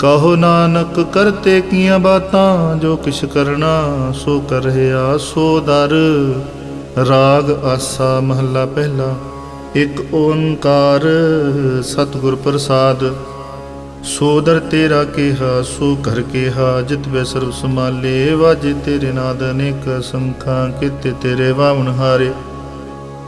ਕਹੋ ਨਾਨਕ, ਕਰਤੇ ਕੀਆਂ ਬਾਤਾਂ, ਜੋ ਕਿਛ ਕਰਨਾ, ਸੋ ਕਰ ਸੋ ਦਰ। ਰਾਗ ਆਸਾ ਮਹੱਲਾ ਪਹਿਲਾ, ਇਕ ਓੰਕਾਰ ਸਤਿਗੁਰ ਪ੍ਰਸਾਦ। ਸੋਦਰ ਤੇਰਾ ਕਿਹਾ, ਸੋ ਕਰ ਕਿਹਾ, ਜਿਤ ਵੇ ਸਰਬ ਸਮਾਲੇ ਵਾਜੇ ਤੇਰੇ ਨਾਦ ਅਨੇਕ ਸੰਖਾਂ, ਕਿਤੇ ਤੇਰੇ ਵਾਵਣ ਹਾਰੇ।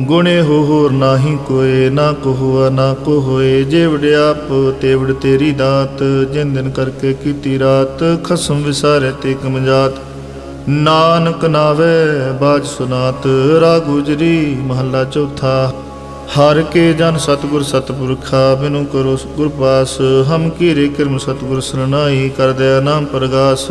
ਗੁਣੇ ਹੋ ਹੋਰ ਨਾਹੀ ਕੋਏ, ਨਾ ਕੋ ਹੁਆ ਨਾ ਕੋ ਜੇ ਵਡਿਆਪ ਤੇਵੜ ਤੇਰੀ ਦਾਤ, ਜਿਨ ਦਿਨ ਕਰਕੇ ਕੀਤੀ ਰਾਤ, ਖਸਮ ਵਿਸਾਰੇ ਤੇ ਕਮਜਾਤ ਨਾਨਕ ਨਾਵੇ, ਬਾਜ ਸੁਨਾਤ, ਰਾਗ ਗੁਜਰੀ ਮਹੱਲਾ ਚੌਥਾ। ਹਰ ਕੇ ਜਨ ਸਤਗੁਰ ਸਤਪੁਰਖਾ, ਬਿਨੂ ਕਰੋ ਗੁਰ ਪਾਸ, ਹਮ ਕੀਰੇ ਕਿਰਮ ਸਤਗੁਰ ਸਰਨਾਈ ਕਰ ਦਇਆ ਨਾਮ ਪ੍ਰਗਾਸ।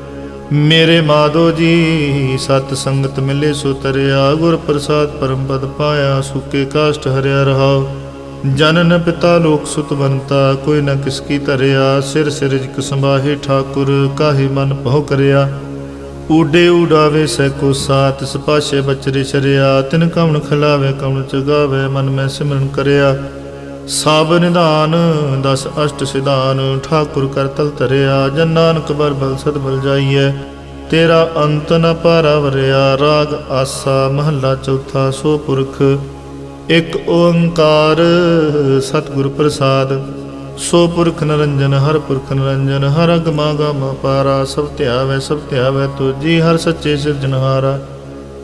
ਮੇਰੇ ਮਾਧੋ ਜੀ, ਸਤ ਸੰਗਤ ਮਿਲੇ ਸੋ ਤਰਿਆ, ਗੁਰ ਪ੍ਰਸਾਦ ਪਰਮ ਪਦ ਪਾਇਆ, ਸੁਕੇ ਕਾਸ਼ਟ ਹਰਿਆ ਰਹਾਉ। ਜਨਨ ਪਿਤਾ ਲੋਕ ਸੁਤ ਬੰਤਾ, ਕੋਈ ਨਾ ਕਿਸ ਕੀ ਧਰਿਆ। ਸਿਰ ਸਿਰ ਜਿਕ ਸੰਭਾਹੇ ਠਾਕੁਰ, ਕਾਹੇ ਮਨ ਭਉ ਕਰਿਆ। ਊਡੇ ਉਡਾਵੇ ਸੈ ਕੋ ਸਾਤ ਸਪਾਸ਼ੇ ਬਚਰੇ ਸ਼ਰਿਆ। ਤਿਨ ਕਵਣ ਖਿਲਾਵੇ, ਕਵਣ ਚਗਾਵੇ ਮਨ ਮੈਂ ਸਿਮਰਨ ਕਰਿਆ। ਸਭ ਨਿਧਾਨ, ਦਸ ਅਸ਼ਟ ਸਿਧਾਨ, ਠਾਕੁਰ ਕਰ ਤਲ ਧਰਿਆ, ਜਨ ਨਾਨਕ ਬਰ ਬਲ ਸਦ ਬਲ ਜਾਈਐ। ਤੇਰਾ ਅੰਤ ਨ ਪਾਰਾ ਵਰਿਆ ਰਾਗ ਆਸਾ ਮਹੱਲਾ ਚੌਥਾ, ਸੋ ਪੁਰਖ, ਇਕ ਓੰਕਾਰ ਸਤਿਗੁਰ ਪ੍ਰਸਾਦ। ਸੋ ਪੁਰਖ ਨਰੰਜਨ, ਹਰ ਪੁਰਖ ਨਰੰਜਨ, ਹਰ ਅਗਮਾ ਗਮ ਪਾਰਾ, ਸਭ ਧਿਆਵੈ ਸਭ ਧਿਆਵੈ ਤੁਜੀ ਹਰ ਸੱਚੇ ਸਿਰਜਨਹਾਰਾ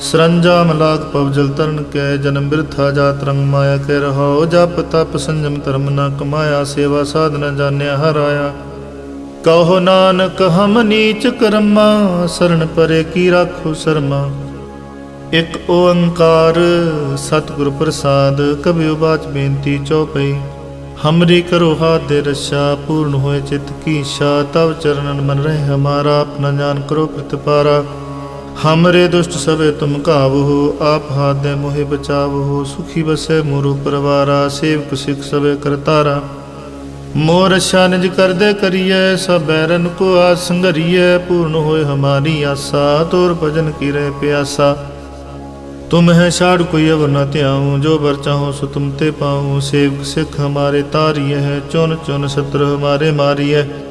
ਸਰੰਜਾ ਮਲਾਕ ਪਵਜਲ ਤਰਨ ਕੈ ਜਨਮ ਬਿਰਥਾ ਜਾਤ ਰੰਗ ਮਾਇਆ ਕੈ ਰਹਾਉ, ਜਪ ਤਪ ਸੰਜਮ ਧਰਮ ਨਾ ਕਮਾਇਆ, ਸੇਵਾ ਸਾਧ ਨ ਜਾਣਿਆ ਹਰਾਇਆ ਕਹੋ ਨਾਨਕ, ਹਮ ਨੀਚ ਕਰਮਾ ਸਰਣ ਪਰੇ ਕੀ ਰਾਖੋ ਸਰਮਾ। ਇਕ ਓੰਕਾਰ ਸਤਿਗੁਰ ਪ੍ਰਸਾਦ ਕਬਿਉ ਬਾਚ ਬੇਨਤੀ ਚਉਪਈ ਹਮਰੀ ਕਰੋ ਹਾਥ ਦੇ ਰਛਾ, ਪੂਰਨ ਹੋਏ ਚਿਤ ਕੀ ਇੱਛਾ ਤਵ ਚਰਨਨ ਮਨ ਰਹੇ ਹਮਾਰਾ ਆਪਣਾ ਜਾਨ ਕਰੋ ਪ੍ਰਤਪਾਰਾ। हमरे दुष्ट सबे तुम कावहो आप हादे मोहे बचावहो सुखी बसे मोरु परवारा सेवक सिख सबे करतारा मोर रक्षा निज कर दे करिए सब बैरन को आसंगरिए पूर्ण होए हमारी आशा तोर भजन की रह प्यासा तुम है छाड़ कोई अब न त्याऊं जो बर चाहो सो तुम ते पाऊं सेवक सिख हमारे तारिय है चुन चुन शत्रु हमारे मारिय है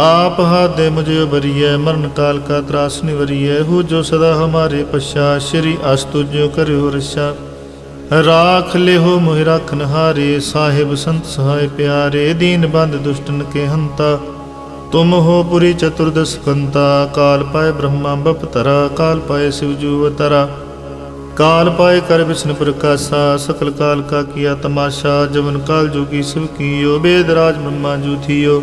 आप हाथ दे मुझे बरिय मरण काल का त्रास निवरिय हो जो सदा हमारे पश्चा श्री अस्तु जो करो रक्षा राख ले हो मोहि राखन हारे साहिब संत सहाय प्यारे दीन बंद दुष्टन के हंता तुम हो पुरी चतुर्दश कंता काल पाए ब्रह्मा बप तरा काल पाए शिवजू अवतरा काल पाए कर विष्णु प्रकाशा सकल काल का किया तमाशा जवन काल जोगी शिव कियो वेद राज ब्रह्मा जू थियो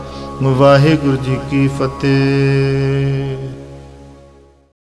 ਵਾਹਿਗੁਰੂ ਜੀ ਕੀ ਫਤਿਹ।